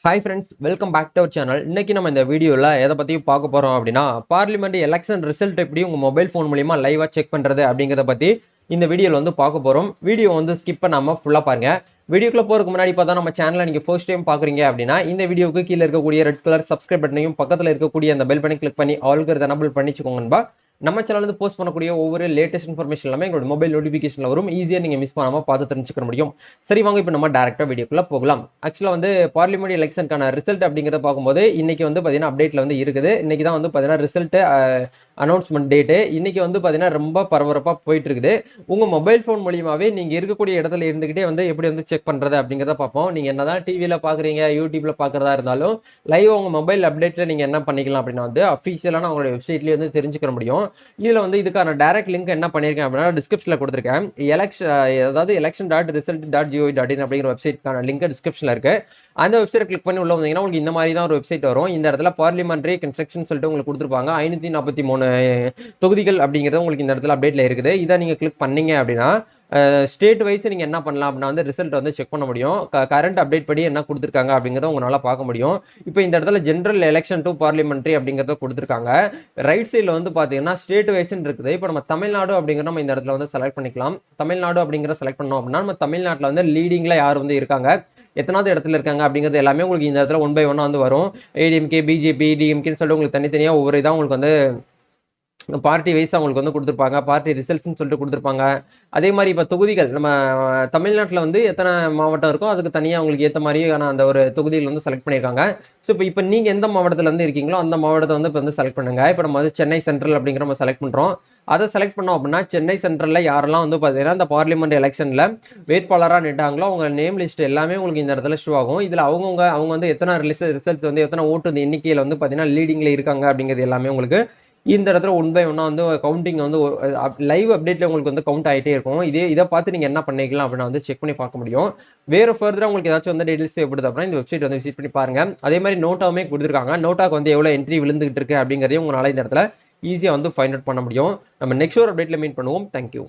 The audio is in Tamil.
Hi friends welcome back to our channel இன்னைக்கு நம்ம இந்த வீடியோவில் எதை பற்றியும் பார்க்க போகிறோம் அப்படின்னா பார்லிமெண்ட் எலெக்ஷன் ரிசல்ட் எப்படி உங்கள் மொபைல் ஃபோன் மூலிமா லைவாக செக் பண்ணுறது அப்படிங்கிறத பற்றி இந்த வீடியோவில் வந்து பார்க்க போகிறோம் வீடியோ வந்து ஸ்கிப் பண்ணாமல் ஃபுல்லாக பாருங்க. வீடியோக்குள்ள போறதுக்கு முன்னாடி பார்த்தா நம்ம சேனலை நீங்கள் ஃபர்ஸ்ட் டைம் பார்க்குறீங்க அப்படின்னா இந்த வீடியோக்கு கீழே இருக்கக்கூடிய ரெட் கலர் சப்ஸ்கிரைப் பட்டனையும் பக்கத்தில் இருக்கக்கூடிய அந்த பெல் பண்ணி கிளிக் பண்ணி ஆல்கிறது எனபிள் பண்ணிச்சுக்கோங்கன்பா நம்ம சேனலில் வந்து போஸ்ட் பண்ணக்கூடிய ஒவ்வொரு லேட்டஸ்ட் இன்ஃபர்மேஷன் எல்லாமே எங்களோட மொபைல் நோட்டிஃபிகேஷனில் வரும். ஈஸியாக நீங்கள் மிஸ் பண்ணாமல் பார்த்து தெரிஞ்சுக்க முடியும். சரி வாங்க இப்போ நம்ம டேரக்டாக வீடியோக்குள்ளே போகலாம். ஆக்சுவலாக வந்து பார்லிமெண்ட் எலெக்ஷனுக்கான ரிசல்ட் அப்படிங்கிறத பார்க்கும்போது இன்னைக்கு வந்து பார்த்தீங்கன்னா அப்டேட்ல வந்து இருக்குது. இன்னைக்கு தான் வந்து பார்த்தீங்கன்னா ரிசல்ட் அனௌன்ஸ்மெண்ட் டேட்டு இன்னைக்கு வந்து பார்த்தீங்கன்னா ரொம்ப பரபரப்பாக போயிட்டு இருக்குது உங்கள் மொபைல் ஃபோன் மூலியமாகவே நீங்கள் இருக்கக்கூடிய இடத்துல இருந்துகிட்டே வந்து எப்படி வந்து செக் பண்ணுறது அப்படிங்கிறத பார்ப்போம். நீங்கள் என்னதான் டிவியில் பார்க்குறீங்க யூடியூப்பில் பார்க்குறதா இருந்தாலும் லைவ் உங்கள் மொபைல் அப்டேட்டில் நீங்கள் என்ன பண்ணிக்கலாம் அப்படின்னா வந்து அஃபீஷியலான அவங்களோட வெப்சைட்லேயே வந்து தெரிஞ்சுக்க முடியும். இதில் வந்து இதுக்கான டைரக்ட் லிங்க் என்ன பண்ணியிருக்கேன் அப்படின்னா டிஸ்கிரிப்ஷனில் கொடுத்துருக்கேன். எலெக்ஷன் அதாவது election dot result dot GO dot in அப்படிங்கிற வெப்சைட்க்கான லிங்க் டிஸ்கிரிப்ஷனில் இருக்கு. அந்த வெப்சைட் கிளிக் பண்ணி உள்ள வந்தீங்கன்னா உங்களுக்கு இந்த மாதிரி தான் ஒரு வெப்சைட் வரும். இந்த இடத்துல பார்லிமெண்ட்ரி கன்ஸ்ட்ரக்ஷன் சொல்லிட்டு உங்களுக்கு கொடுத்துருப்பாங்க. ஐநூற்றி நாற்பத்தி மூணு தொகுதிகள் அப்படிங்கிறது உங்களுக்கு இந்த இடத்துல அப்டேட்ல இருக்குது. இதை நீங்கள் கிளிக் பண்ணீங்க அப்படின்னா ஸ்டேட் வைஸ் நீங்கள் என்ன பண்ணலாம் அப்படின்னா வந்து ரிசல்ட் வந்து செக் பண்ண முடியும். கரண்ட் அப்டேட் படி என்ன கொடுத்துருக்காங்க அப்படிங்கிறத உங்களால் பார்க்க முடியும். இப்போ இந்த இடத்துல ஜென்ரல் எலெக்ஷன் டு பார்லிமெண்ட்ரி அப்படிங்கிறத கொடுத்துருக்காங்க. ரைட் சைடில் வந்து பார்த்தீங்கன்னா ஸ்டேட் வைஸ்ன்னு இருக்குது. இப்போ நம்ம தமிழ்நாடு அப்படிங்கிற நம்ம இந்த இடத்துல வந்து செலக்ட் பண்ணிக்கலாம். தமிழ்நாடு அப்படிங்கிற செலக்ட் பண்ணோம் அப்படின்னா நம்ம தமிழ்நாட்டில் வந்து லீடிங்கில் யார் வந்து இருக்காங்க? எத்தனாவது இடத்துல இருக்காங்க அப்படிங்கிறது எல்லாமே உங்களுக்கு இந்த இடத்துல ஒன் பை ஒன்னாக வந்து வரும். ஏடிஎம்கே பிஜேபி டிஎம்கேன்னு சொல்லிட்டு உங்களுக்கு தனித்தனியாக ஒவ்வொரு இதாக உங்களுக்கு வந்து பார்ட்டி வைஸ் அவங்களுக்கு வந்து கொடுத்துருப்பாங்க பார்ட்டி ரிசல்ட்ஸ்னு சொல்லிட்டு கொடுத்துருப்பாங்க. அதே மாதிரி இப்போ தொகுதிகள் நம்ம தமிழ்நாட்டில் வந்து எத்தனை மாவட்டம் இருக்கோ அதுக்கு தனியாக அவங்களுக்கு ஏற்ற மாதிரியான அந்த ஒரு தொகுதிகள் வந்து செலக்ட் பண்ணியிருக்காங்க. ஸோ இப்போ இப்போ நீங்கள் எந்த மாவட்டத்தில் வந்து இருக்கீங்களோ அந்த மாவட்டத்தை வந்து இப்போ வந்து செலக்ட் பண்ணுங்க. இப்போ நம்ம வந்து சென்னை சென்ட்ரல் அப்படிங்கிற நம்ம செலக்ட் பண்ணுறோம் அதை செலக்ட் பண்ணோம் அப்படின்னா சென்னை சென்ட்ரலில் யாரெல்லாம் வந்து பார்த்தீங்கன்னா இந்த பார்லிமெண்ட் எலெக்ஷனில் வேட்பாளராக நிட்டாங்களோ அவங்க நேம் லிஸ்ட் எல்லாமே உங்களுக்கு இந்த இடத்துல ஷோ ஆகும். இதில் அவங்கவுங்க அவங்க வந்து எத்தனை ரிசல்ட்ஸ் வந்து எத்தனை ஓட்டு எண்ணிக்கையில் வந்து பார்த்தீங்கன்னா லீடிங்கில் இருக்காங்க அப்படிங்கிறது எல்லாமே உங்களுக்கு இந்த இடத்துல ஒன் பை ஒன்னா வந்து கவுண்டிங் வந்து லைவ் அப்டேட்ல உங்களுக்கு வந்து கவுண்ட் ஆகிட்டே இருக்கும். இதே இதை பார்த்து நீங்க என்ன பண்ணிக்கலாம் அப்படின்னா வந்து செக் பண்ணி பார்க்க முடியும். வேற ஃபர்தரா உங்களுக்கு ஏதாச்சும் வந்து டீடைல்ஸ் தேவைப்படுது அப்படின்னா இந்த வெப்சைட் வந்து விசிட் பண்ணி பாருங்க. அதே மாதிரி நோட்டாவுமே கொடுத்துருக்காங்க. நோட்டாக்கு வந்து எவ்வளவு என்ட்ரி விழுந்துகிட்டு இருக்கு அப்படிங்கிறதையும் உங்களால இந்த இடத்துல ஈஸியாக வந்து ஃபைண்ட் அவுட் பண்ண முடியும். நம்ம நெக்ஸ்ட் ஒரு அப்டேட்ல மீட் பண்ணுவோம். தேங்க்யூ